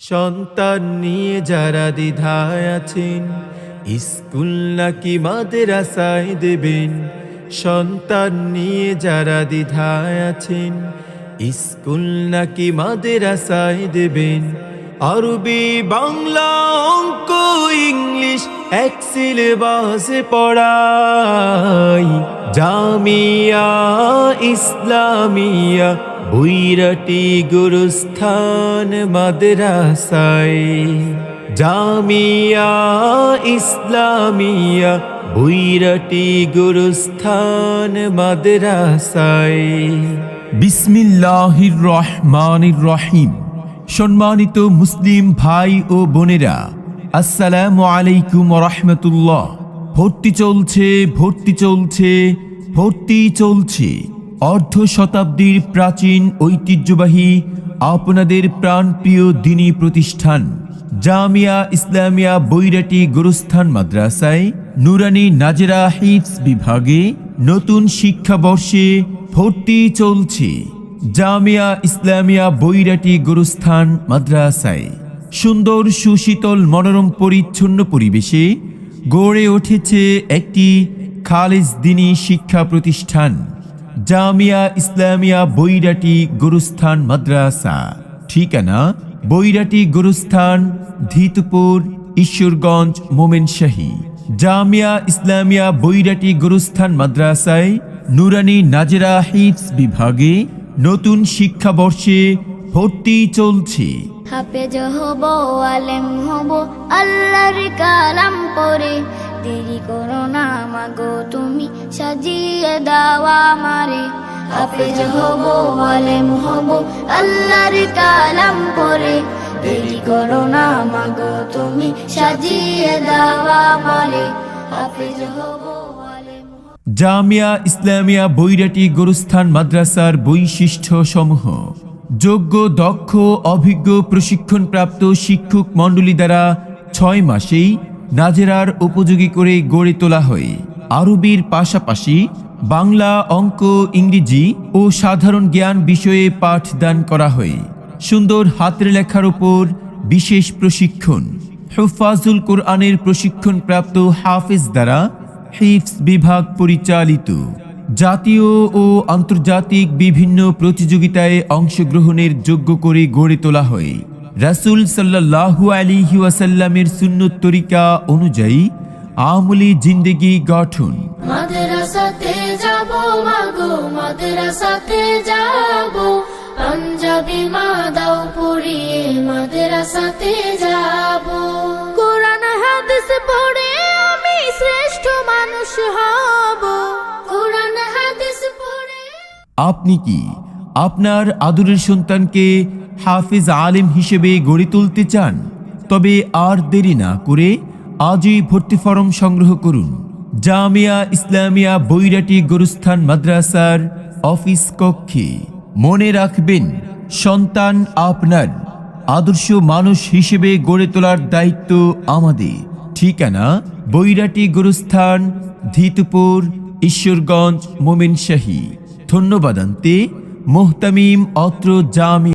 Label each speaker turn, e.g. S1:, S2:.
S1: সন্তান নিয়ে যারা দ্বিধায় আছেন, স্কুল নাকি মাদ্রাসায় দেবেন? সন্তান নিয়ে যারা দ্বিধায় আছেন, স্কুল নাকি মাদ্রাসায় দেবেন? আরবি, বাংলা, অঙ্ক, ইংলিশ এক সিলেবাসে পড়াই। জামিয়া, ইসলামিয়া বৈরাটি গুরুস্থান মাদ্রাসায়। জামিয়া ইসলামিয়া বৈরাটি গুরুস্থান মাদ্রাসায়।
S2: বিসমিল্লাহির রহমানির রহিম। সম্মানিত মুসলিম ভাই ও বোনেরা, আসসালামু আলাইকুম রহমতুল্লাহ। ভর্তি চলছে ভর্তি চলছে ভর্তি চলছে। অর্ধ শতাব্দীর প্রাচীন ঐতিহ্যবাহী আপনাদের প্রাণপ্রিয় দিনী প্রতিষ্ঠান, জামিয়া ইসলামিয়া বৈরাটি গুরুস্থান মাদ্রাসায় নুরানি নাজেরা হিফস বিভাগে নতুন শিক্ষাবর্ষে ভর্তি চলছে জামিয়া ইসলামিয়া বৈরাটি গুরুস্থান মাদ্রাসায়। সুন্দর সুশীতল মনোরম পরিচ্ছন্ন পরিবেশে গড়ে উঠেছে একটি খালিজ দিনী শিক্ষা প্রতিষ্ঠান। জামিয়া ইসলামিয়া বৈরাটি গুরুস্থান মাদ্রাসা। ঠিকানা? বৈরাটি গুরুস্থান, ধিতপুর, ঈশ্বরগঞ্জ, মোমেনশাহী। জামিয়া ইসলামিয়া বৈরাটি গুরুস্থান মাদ্রাসায় নুরানি নাজেরা হিফস বিভাগে নতুন শিক্ষাবর্ষে ভর্তি চলছে।
S3: দেরি করো না মাগো সাজিয়ে হাফেজ হব আল্লাহর কালাম পরে। দেরি করো না মাগো, তুমি সাজিয়ে হাফেজ হব
S2: জামিয়া ইসলামিয়া বৈরাটি গুরুস্থান মাদ্রাসার বৈশিষ্ট্য সমূহ যোগ্য, দক্ষ, অভিজ্ঞ, প্রশিক্ষণপ্রাপ্ত শিক্ষক মণ্ডলী দ্বারা ছয় মাসেই নাজেরার উপযোগী করে গড়ে তোলা হয়। আরবির পাশাপাশি বাংলা অঙ্ক, ইংরেজি ও সাধারণ জ্ঞান বিষয়ে পাঠদান করা হয়। সুন্দর হাতের লেখার উপর বিশেষ প্রশিক্ষণ। হুফাজুল কোরআনের প্রশিক্ষণপ্রাপ্ত হাফেজ দ্বারা হিফস বিভাগ পরিচালিত। জাতীয় ও আন্তর্জাতিক বিভিন্ন প্রতিযোগিতায় অংশগ্রহণের যোগ্য করে গড়ে তোলা হয়। রাসূল সাল্লাল্লাহু আলাইহি ওয়াসাল্লামের সুন্নত তরিকা অনুযায়ী আমলি জিন্দেগি গঠন।
S3: মাদ্রাসাতে যাব মাগো মাদ্রাসাতে যাব। পাঞ্জাবি মা দাও পড়িয়ে মাদ্রাসাতে যাব। কোরআন হাদিস পড়ে আমি শ্রেষ্ঠ মানুষ হব। কোরআন হাদিস পড়ে
S2: আপনি কি আপনার আদরের সন্তানকে হাফিজ আলেম হিসেবে গড়ে তুলতে চান? তবে আর দেরি না করে আজই ভর্তি ফরম সংগ্রহ করুন। জামিয়া ইসলামিয়া বৈরাটি গুরুস্থান মাদ্রাসার অফিস কক্ষে। মনে রাখবেন, সন্তান আপনার। আদর্শ মানুষ হিসেবে গড়ে তোলার দায়িত্ব আমাদের। ঠিকানা, বৈরাটি গুরুস্থান, ধিতপুর, ঈশ্বরগঞ্জ, মোমিনশাহী। ধন্যবাদান্তে, মোহতামিম অত্র জামি